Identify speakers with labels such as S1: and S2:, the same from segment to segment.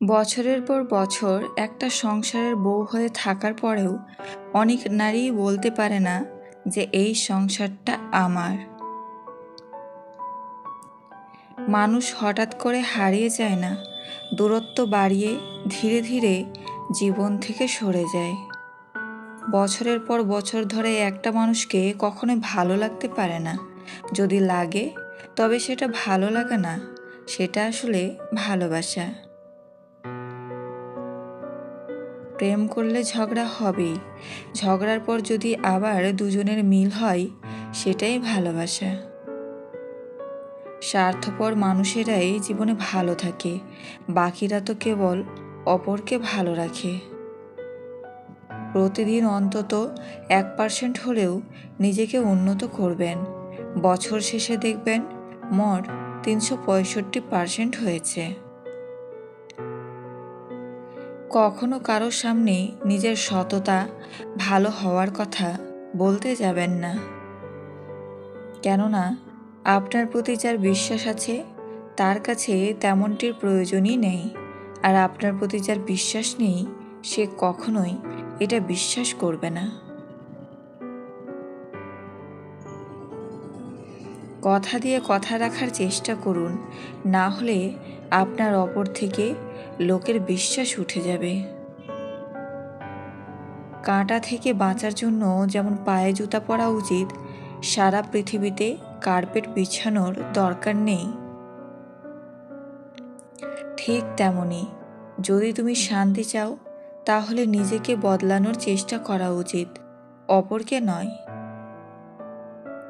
S1: বছরের পর বছর একটা সংসারের বউ হয়ে থাকার পরেও অনেক নারী বলতে পারে না যে এই সংসারটা আমার। মানুষ হঠাৎ করে হারিয়ে যায় না, দূরত্ব বাড়িয়ে ধীরে ধীরে জীবন থেকে সরে যায়। বছরের পর বছর ধরে একটা মানুষকে কখনোই ভালো লাগতে পারে না। যদি লাগে, তবে সেটা ভালো লাগে না, সেটা আসলে ভালোবাসা। প্রেম করলে ঝগড়া হবেই। ঝগড়ার পর যদি আবার দুজনের মিল হয়, সেটাই ভালোবাসা। স্বার্থপর মানুষেরাই জীবনে ভালো থাকে। বাকিরা তো কেবল অপরকে ভালো রাখে। প্রতিদিন অন্তত এক পার্সেন্ট হলেও নিজেকে উন্নত করবেন। বছর শেষে দেখবেন মোট তিনশো পঁয়ষট্টি পার্সেন্ট হয়েছে। কখনো কারোর সামনে নিজের সততা ভালো হওয়ার কথা বলতে যাবেন না। কেননা, আপনার প্রতি যার বিশ্বাস আছে, তার কাছে তেমনটির প্রয়োজনই নেই। আর আপনার প্রতি যার বিশ্বাস নেই, সে কখনোই এটা বিশ্বাস করবে না। কথা দিয়ে কথা রাখার চেষ্টা করুন। না হলে আপনার অপর থেকে লোকের বিশ্বাস উঠে যাবে। কাঁটা থেকে বাঁচার জন্য যেমন পায়ে জুতা পরা উচিত, সারা পৃথিবীতে কার্পেট বিছানোর দরকার নেই। ঠিক তেমনই, যদি তুমি শান্তি চাও, তাহলে নিজেকে বদলানোর চেষ্টা করা উচিত, অপরকে নয়।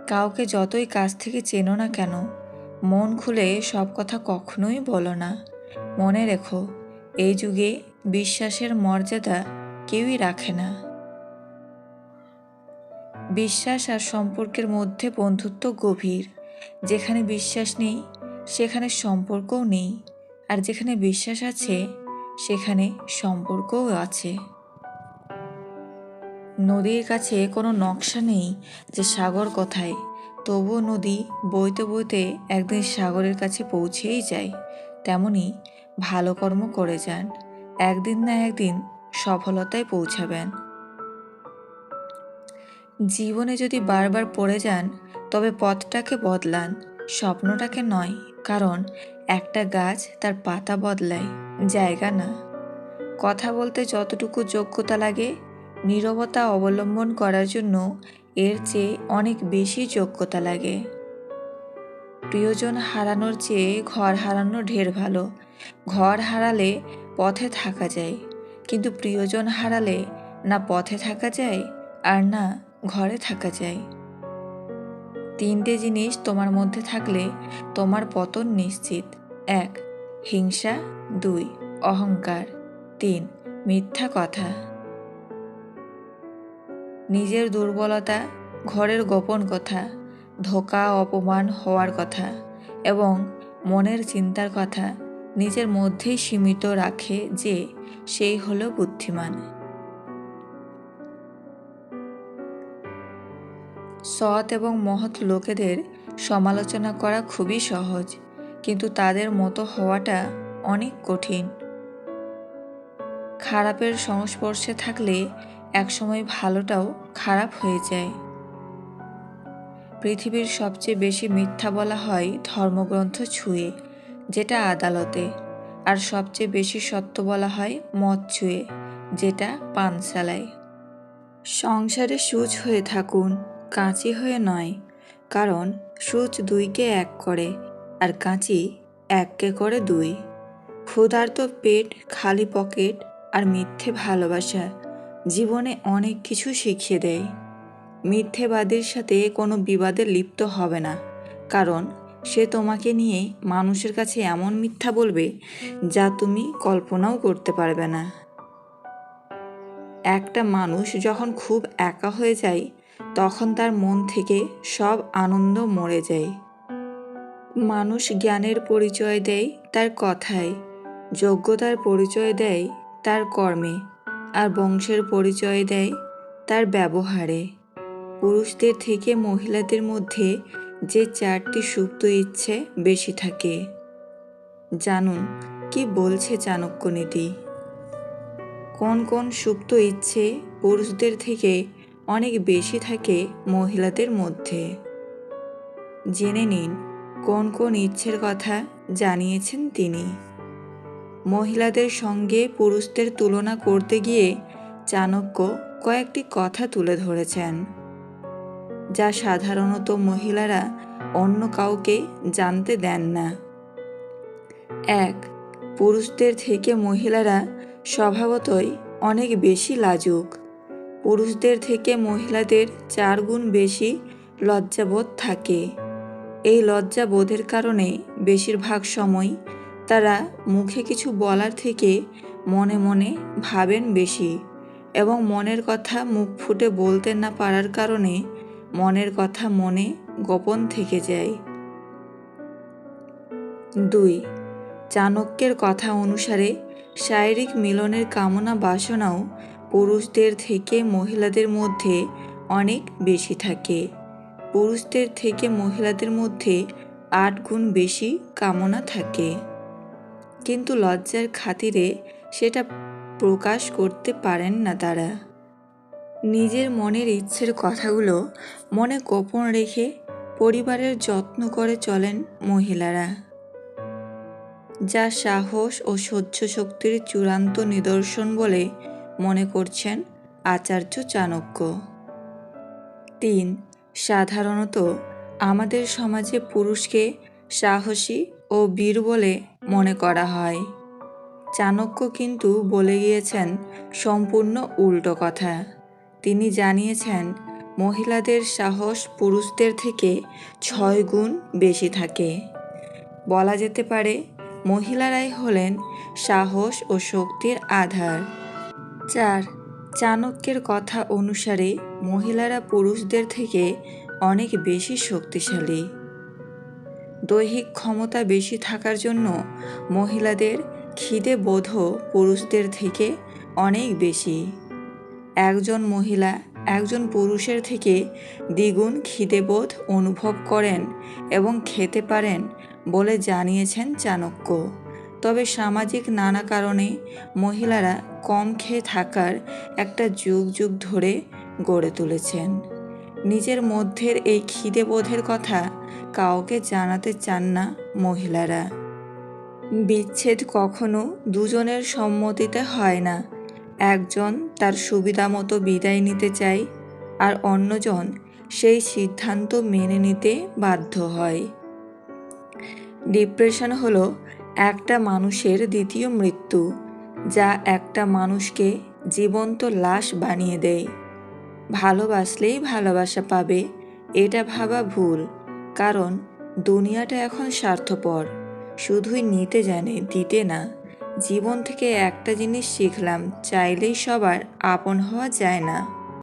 S1: কাউকে যতই কাছ থেকে চেনো না কেন, মন খুলে সব কথা কখনোই বলো না। মনে রেখো, এই যুগে বিশ্বাসের মর্যাদা কেউই রাখে না। বিশ্বাস আর সম্পর্কের মধ্যে বন্ধুত্ব গভীর। যেখানে বিশ্বাস নেই, সেখানে সম্পর্কও নেই। আর যেখানে বিশ্বাস আছে, সেখানে সম্পর্কও আছে। নদীর কাছে কোনো নকশা নেই যে সাগর কোথায়। তবুও নদী বইতে বইতে একদিন সাগরের কাছে পৌঁছেই যায়। তেমনি ভালো কর্ম করে যান। একদিন না একদিন সফলতায় পৌঁছাবেন। জীবনে যদি বারবার পড়ে যান, তবে পথটাকে বদলান। স্বপ্নটাকে নয়, কারণ একটা গাছ তার পাতা বদলায়, জায়গা না। কথা বলতে যতটুকু যোগ্যতা লাগে নীরবতা অবলম্বন করার জন্য এর চেয়ে অনেক বেশি যোগ্যতা লাগে। প্রিয়জন হারানোর চেয়ে ঘর হারানো ঢের ভালো। ঘর হারালে পথে থাকা যায়, কিন্তু প্রিয়জন হারালে না পথে থাকা যায় আর না ঘরে থাকা যায়। তিনটে জিনিস তোমার মধ্যে থাকলে তোমার পতন নিশ্চিত। এক, হিংসা। দুই, অহংকার। তিন, মিথ্যা কথা। নিজের দুর্বলতা, ঘরের গোপন কথা, ধোকা, অপমান হওয়ার কথা এবং মনের চিন্তার কথা নিজের মধ্যেই সীমিত রাখে যে সেই হলো বুদ্ধিমান। সৎ এবং মহৎ লোকেদের সমালোচনা করা খুবই সহজ, কিন্তু তাদের মতো হওয়াটা অনেক কঠিন। খারাপের সংস্পর্শে থাকলে একসময় ভালোটাও খারাপ হয়ে যায়। পৃথিবীর সবচেয়ে বেশি মিথ্যা বলা হয় ধর্মগ্রন্থ ছুঁয়ে, যেটা আদালতে। আর সবচেয়ে বেশি সত্য বলা হয় মদ ছুঁয়ে, যেটা পানশালায়। সংসারে সুচ হয়ে থাকুন, কাঁচি হয়ে নয়। কারণ সুচ দুইকে এক করে, আর কাঁচি এককে করে দুই। ক্ষুধার্ত পেট, খালি পকেট, আর মিথ্যে ভালোবাসা। জীবনে অনেক কিছু শিখিয়ে দেয়। মিথ্যেবাদীর সাথে কোনো বিবাদে লিপ্ত হবে না। কারণ, সে তোমাকে নিয়ে মানুষের কাছে এমন মিথ্যা বলবে যা তুমি কল্পনাও করতে পারবে না। একটা মানুষ যখন খুব একা হয়ে যায়, তখন তার মন থেকে সব আনন্দ মরে যায়। মানুষ জ্ঞানের পরিচয় দেয় তার কথায়, যোগ্যতার পরিচয় দেয় তার কর্মে। আর বংশের পরিচয় দেয় তার ব্যবহারে। পুরুষদের থেকে মহিলাদের মধ্যে যে চারটি সুপ্ত ইচ্ছে বেশি থাকে। জানুন, কি বলছে চাণক্য নীতি কোন কোন সুপ্ত ইচ্ছে পুরুষদের থেকে অনেক বেশি থাকে মহিলাদের মধ্যে? জেনে নিন, কোন কোন ইচ্ছের কথা জানিয়েছেন তিনি। মহিলাদের সঙ্গে পুরুষদের তুলনা করতে গিয়ে চাণক্য কয়েকটি কথা তুলে ধরেছেন, যা সাধারণত মহিলারা অন্য কাউকে জানতে দেন না। এক, পুরুষদের থেকে মহিলারা স্বভাবতই অনেক বেশি লাজুক। পুরুষদের থেকে মহিলাদের চার গুণ বেশি লজ্জাবোধ থাকে। এই লজ্জাবোধের কারণে বেশিরভাগ সময় তারা মুখে কিছু বলার থেকে মনে মনে ভাবেন বেশি এবং মনের কথা মুখ ফুটে বলতে না পারার কারণে মনের কথা মনে গোপন থেকে যায়। দুই, চাণক্যের কথা অনুসারে শারীরিক মিলনের কামনা বাসনাও পুরুষদের থেকে মহিলাদের মধ্যে অনেক বেশি থাকে। পুরুষদের থেকে মহিলাদের মধ্যে আট গুণ বেশি কামনা থাকে। কিন্তু লজ্জার খাতিরে সেটা প্রকাশ করতে পারেন না তারা। নিজের মনের ইচ্ছের কথাগুলো মনে গোপন রেখে পরিবারের যত্ন করে চলেন মহিলারা। যা সাহস ও সহ্য শক্তির চূড়ান্ত নিদর্শন বলে মনে করছেন আচার্য চাণক্য। তিন, সাধারণত আমাদের সমাজে পুরুষকে সাহসী ও বীর বলে মনে করা হয়। চাণক্য কিন্তু বলে গিয়েছেন সম্পূর্ণ উল্টো কথা। তিনি জানিয়েছেন, মহিলাদের সাহস পুরুষদের থেকে ছয় গুণ বেশি থাকে। বলা যেতে পারে, মহিলারাই হলেন সাহস ও শক্তির আধার। চার, চাণক্যের কথা অনুসারে মহিলারা পুরুষদের থেকে অনেক বেশি শক্তিশালী। দৈহিক ক্ষমতা বেশি থাকার জন্য মহিলাদের খিদে বোধও পুরুষদের থেকে অনেক বেশি। একজন মহিলা একজন পুরুষের থেকে দ্বিগুণ খিদেবোধ অনুভব করেন এবং খেতে পারেন বলে জানিয়েছেন চাণক্য। তবে সামাজিক নানা কারণে মহিলারা কম খেয়ে থাকার একটা যুগ যুগ ধরে গড়ে তুলেছেন। নিজের মধ্যের এই খিদে বোধের কথা কাউকে জানাতে চান না মহিলারা। বিচ্ছেদ কখনো দুজনের সম্মতিতে হয় না। একজন তার সুবিধা মতো বিদায় নিতে চায় আর অন্যজন সেই সিদ্ধান্ত মেনে নিতে বাধ্য হয়। ডিপ্রেশন হলো একটা মানুষের দ্বিতীয় মৃত্যু, যা একটা মানুষকে জীবন্ত লাশ বানিয়ে দেয়। ভালোবাসলেই ভালোবাসা পাবে, এটা ভাবা ভুল, কারণ দুনিয়াটা এখন স্বার্থপর। শুধুই নিতে জানে, দিতে না। জীবন থেকে একটা জিনিস শিখলাম, চাইলেই সবার আপন হওয়া যায় না।